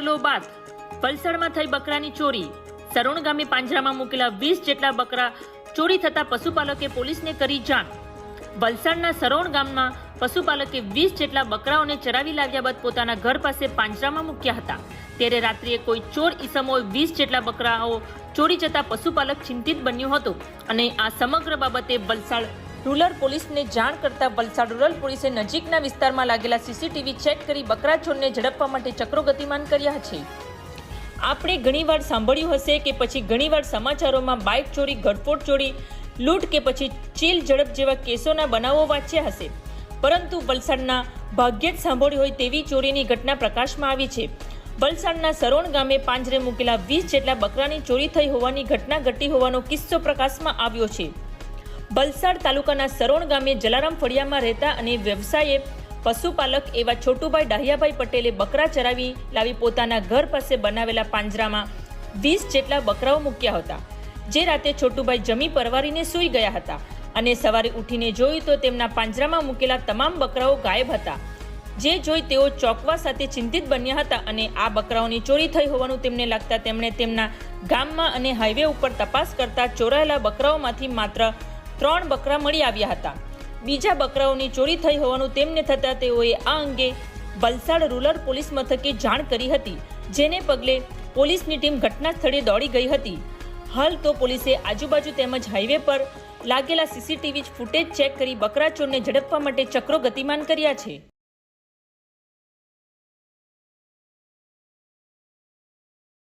મામલો બાદ વલસાડમાં થઈ બકરાની ચોરી. સરોણ ગામે પાંજરામાં મૂકેલા વીસ જેટલા બકરા ચોરી થતા પશુપાલકે પોલીસને કરી જાણ. વલસાડના સરોણ ગામમાં પશુપાલકે વીસ જેટલા બકરાઓને ચરાવી લાવ્યા બાદ પોતાના ઘર પાસે પાંજરામાં મૂક્યા હતા. ત્યારે રાત્રિએ કોઈ ચોર ઈસમોએ વીસ જેટલા બકરાઓ ચોરી જતા પશુપાલક ચિંતિત બન્યો હતો અને આ સમગ્ર બાબતે વલસાડ રૂરલ પોલીસને જાણ કરતા વલસાડ રૂરલ પોલીસે નજીકના વિસ્તારમાં લાગેલા સીસીટીવી ચેક કરી બકરા ચોરને ઝડપવા માટે ચક્રો ગતિમાન કર્યા છે. આપણે ઘણીવાર સાંભળ્યું હશે કે પછી ઘણીવાર સમાચારોમાં બાઇક ચોરી ગડફોડ ચોરી, લૂંટ કે પછી ચીલ ઝડપ જેવા કેસોના બનાવો વાંચ્યા હશે. પરંતુ વલસાડના ભાગ્યે જ સાંભળ્યું હોય તેવી ચોરીની ઘટના પ્રકાશમાં આવી છે. વલસાડના સરોણ ગામે પાંજરે મૂકેલા વીસ જેટલા બકરાની ચોરી થઈ હોવાની ઘટના ઘટી હોવાનો કિસ્સો પ્રકાશમાં આવ્યો છે. વલસાડ તાલુકાના સરોણ ગામે જલારામ ફળિયામાં રહેતા અને વ્યવસાયે પશુપાલક એવા છોટુભાઈ ડાહિયાભાઈ પટેલે બકરા ચરાવી લાવી પોતાના ઘર પાસે બનાવેલા પાંજરામાં વીસ જેટલા બકરાઓ મૂક્યા હતા. જે રાતે છોટુભાઈ જમી પરવારીને સૂઈ ગયા હતા અને સવારે ઉઠીને જોયું તો તેમના પાંજરામાં મૂકેલા તમામ બકરાઓ ગાયબ હતા. જે જોઈ તેઓ ચોકવા સાથે ચિંતિત બન્યા હતા અને આ બકરાઓની ચોરી થઈ હોવાનું તેમને લાગતા તેમણે તેમના ગામમાં અને હાઈવે ઉપર તપાસ કરતા ચોરાયેલા બકરાઓમાંથી માત્ર ત્રણ બકરા મળી આવ્યા હતા. બીજા બકરાઓની ચોરી થઈ હોવાનું તેમને થતાં તેઓએ આ અંગે વલસાડ રૂરલ પોલીસ મથકે જાણ કરી હતી, જેને પગલે પોલીસની ટીમ ઘટના સ્થળે દોડી ગઈ હતી. હાલ તો પોલીસે આજુબાજુ તેમજ હાઈવે પર લાગેલા સીસીટીવી ફૂટેજ ચેક કરી બકરાચોરને ઝડપવા માટે ચક્રો ગતિમાન કર્યા છે.